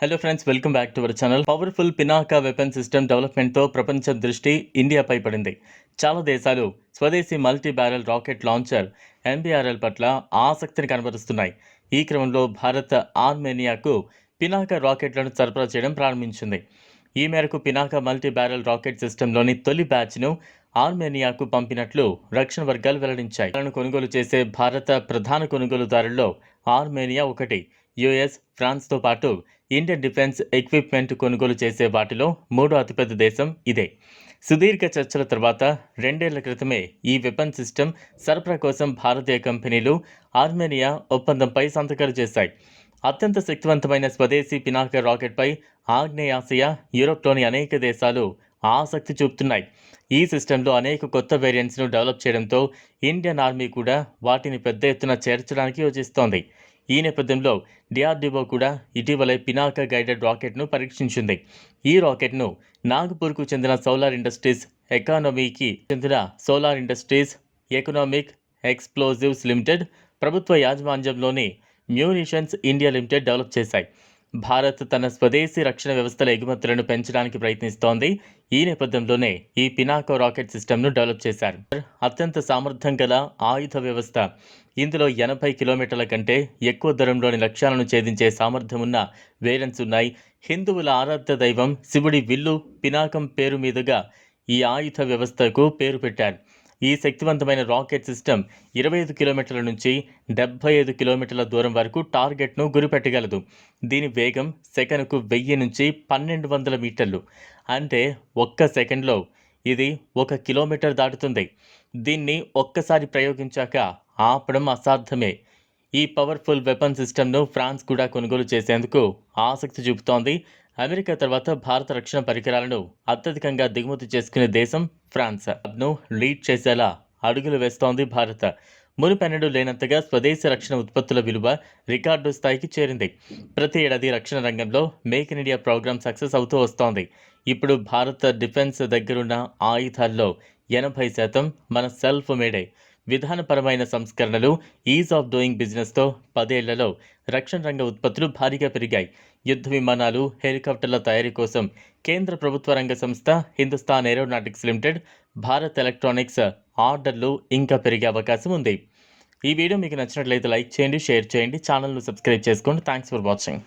Hello friends welcome back to our channel powerful Pinaka weapon system డెవలప్మెంట్తో ప్రపంచ దృష్టి ఇండియాపై పడింది. చాలా దేశాలు స్వదేశీ multi barrel rocket launcher MBRL పట్ల ఆసక్తిని కనబరుస్తున్నాయి. ఈ క్రమంలో భారత్ ఆర్మేనియాకు పినాకా రాకెట్లను సరఫరా చేయడం ప్రారంభించింది. ఈ మేరకు పినాకా మల్టీ బ్యారల్ రాకెట్ సిస్టంలోని తొలి బ్యాచ్ను ఆర్మేనియాకు పంపినట్లు రక్షణ వర్గాలు వెల్లడించాయి. కొనుగోలు చేసే భారత ప్రధాన కొనుగోలుదారుల్లో ఆర్మేనియా ఒకటి. యుఎస్ ఫ్రాన్స్తో పాటు ఇండియన్ డిఫెన్స్ ఎక్విప్మెంట్ కొనుగోలు చేసే వాటిలో మూడో అతిపెద్ద దేశం ఇదే. సుదీర్ఘ చర్చల తర్వాత రెండేళ్ళ క్రితమే ఈ వెపన్ సిస్టమ్ సరఫరా కోసం భారతీయ కంపెనీలు ఆర్మేనియా ఒప్పందంపై సంతకాలు చేశాయి. అత్యంత శక్తివంతమైన స్వదేశీ పినాక రాకెట్పై ఆగ్నేయాసియా యూరోప్లోని అనేక దేశాలు ఆసక్తి చూపుతున్నాయి. ఈ సిస్టంలో అనేక కొత్త వేరియంట్స్ను డెవలప్ చేయడంతో ఇండియన్ ఆర్మీ కూడా వాటిని పెద్ద ఎత్తున చేర్చడానికి యోచిస్తోంది. ఈ నేపథ్యంలో డిఆర్డిఓ కూడా ఇటీవలే పినాక గైడెడ్ రాకెట్ను పరీక్షించింది. ఈ రాకెట్ను నాగపూర్కు చెందిన సోలార్ ఇండస్ట్రీస్ ఎకానమీకి చెందిన Solar Industries economic explosives limited ప్రభుత్వ యాజమాన్యంలోని మ్యూనిషన్స్ ఇండియా లిమిటెడ్ డెవలప్ చేశాయి. భారత్ తన స్వదేశీ రక్షణ వ్యవస్థల ఎగుమతులను పెంచడానికి ప్రయత్నిస్తోంది. ఈ నేపథ్యంలోనే ఈ పినాకో రాకెట్ సిస్టమ్ను డెవలప్ చేశారు. అత్యంత సామర్థ్యం గల ఆయుధ వ్యవస్థ. ఇందులో ఎనభై కిలోమీటర్ల కంటే ఎక్కువ దూరంలోని లక్ష్యాలను ఛేదించే సామర్థ్యం ఉన్న వేరెన్స్ ఉన్నాయి. హిందువుల ఆరాధ్య దైవం శివుడి విల్లు పినాకం పేరు మీదుగా ఈ ఆయుధ వ్యవస్థకు పేరు పెట్టారు. ఈ శక్తివంతమైన రాకెట్ సిస్టమ్ ఇరవై ఐదు కిలోమీటర్ల నుంచి డెబ్బై ఐదు కిలోమీటర్ల దూరం వరకు టార్గెట్ను గురిపెట్టగలదు. దీని వేగం సెకనుకు వెయ్యి నుంచి పన్నెండు వందల మీటర్లు. అంటే ఒక్క సెకండ్లో ఇది ఒక కిలోమీటర్ దాటుతుంది. దీన్ని ఒక్కసారి ప్రయోగించాక ఆపడం అసాధ్యమే. ఈ పవర్ఫుల్ వెపన్ సిస్టమ్ను ఫ్రాన్స్ కూడా కొనుగోలు చేసేందుకు ఆసక్తి చూపుతోంది. అమెరికా తర్వాత భారత రక్షణ పరికరాలను అత్యధికంగా దిగుమతి చేసుకునే దేశం ఫ్రాన్స్ను లీడ్ చేసేలా అడుగులు వేస్తోంది భారత్. మునుపెన్నడూ లేనంతగా స్వదేశీ రక్షణ ఉత్పత్తుల విలువ రికార్డు స్థాయికి చేరింది. ప్రతి ఏడాది రక్షణ రంగంలో make in India programme success అవుతూ వస్తోంది. ఇప్పుడు భారత డిఫెన్స్ దగ్గరున్న ఆయుధాల్లో ఎనభై శాతం మన సెల్ఫ్ మేడే. విధానపరమైన సంస్కరణలు ఈజ్ ఆఫ్ డూయింగ్ బిజినెస్తో పదేళ్ళలో రక్షణ రంగ ఉత్పత్తులు భారీగా పెరిగాయి. యుద్ధ విమానాలు హెలికాప్టర్ల తయారీ కోసం కేంద్ర ప్రభుత్వ రంగ సంస్థ Hindustan Aeronautics Limited Bharat Electronics ఆర్డర్లు ఇంకా పెరిగే అవకాశం ఉంది. ఈ వీడియో మీకు నచ్చినట్లయితే లైక్ చేయండి షేర్ చేయండి ఛానల్ను సబ్స్క్రైబ్ చేసుకోండి. Thanks for watching